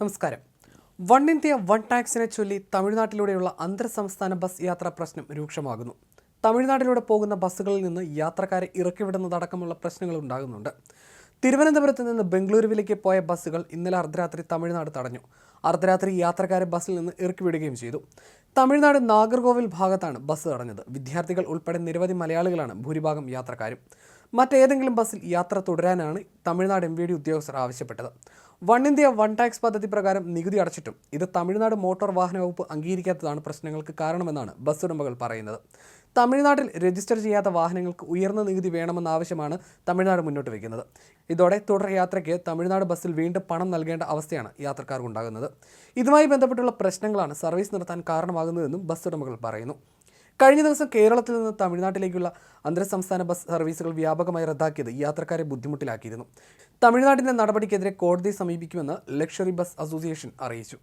നമസ്കാരം. One India one ടാക്സിനെ ചൊല്ലി തമിഴ്നാട്ടിലൂടെയുള്ള അന്തർ സംസ്ഥാന ബസ് യാത്രാ പ്രശ്നം രൂക്ഷമാകുന്നു. തമിഴ്നാട്ടിലൂടെ പോകുന്ന ബസ്സുകളിൽ നിന്ന് യാത്രക്കാരെ ഇറക്കിവിടുന്നതടക്കമുള്ള പ്രശ്നങ്ങൾ ഉണ്ടാകുന്നുണ്ട്. തിരുവനന്തപുരത്ത് നിന്ന് ബംഗളൂരുവിലേക്ക് പോയ ബസ്സുകൾ ഇന്നലെ അർദ്ധരാത്രി തമിഴ്നാട് തടഞ്ഞു. അർദ്ധരാത്രി യാത്രക്കാരെ ബസ്സിൽ നിന്ന് ഇറക്കിവിടുകയും ചെയ്തു. തമിഴ്നാട് നാഗർകോവിൽ ഭാഗത്താണ് ബസ് തടഞ്ഞത്. വിദ്യാർത്ഥികൾ ഉൾപ്പെടെ നിരവധി മലയാളികളാണ് ഭൂരിഭാഗം യാത്രക്കാരും. മറ്റേതെങ്കിലും ബസ്സിൽ യാത്ര തുടരാനാണ് തമിഴ്നാട് എം വി ഡി ഉദ്യോഗസ്ഥർ ആവശ്യപ്പെട്ടത്. വൺ ഇന്ത്യ വൺ ടാക്സ് പദ്ധതി പ്രകാരം നികുതി അടച്ചിട്ടും. ഇത് തമിഴ്നാട് മോട്ടോർ വാഹന വകുപ്പ് അംഗീകരിക്കാത്തതാണ് പ്രശ്നങ്ങൾക്ക് കാരണമെന്നാണ് ബസ് ഉടമകൾ പറയുന്നത്. തമിഴ്നാട്ടിൽ രജിസ്റ്റർ ചെയ്യാത്ത വാഹനങ്ങൾക്ക് ഉയർന്ന നികുതി വേണമെന്ന ആവശ്യമാണ് തമിഴ്നാട് മുന്നോട്ട് വയ്ക്കുന്നത്. ഇതോടെ തുടർ യാത്രയ്ക്ക് തമിഴ്നാട് ബസ്സിൽ വീണ്ടും പണം നൽകേണ്ട അവസ്ഥയാണ് യാത്രക്കാർക്കുണ്ടാകുന്നത്. ഇതുമായി ബന്ധപ്പെട്ടുള്ള പ്രശ്നങ്ങളാണ് സർവീസ് നിർത്താൻ കാരണമാകുന്നതെന്നും ബസ് ഉടമകൾ പറയുന്നു. കഴിഞ്ഞ ദിവസം കേരളത്തിൽ നിന്ന് തമിഴ്നാട്ടിലേക്കുള്ള അന്തർ സംസ്ഥാന ബസ് സർവീസുകൾ വ്യാപകമായി റദ്ദാക്കിയത് യാത്രക്കാരെ ബുദ്ധിമുട്ടിലാക്കിയിരുന്നു. തമിഴ്നാടിന്റെ നടപടിക്കെതിരെ കോടതിയെ സമീപിക്കുമെന്ന് ലക്ഷറി ബസ് അസോസിയേഷൻ അറിയിച്ചു.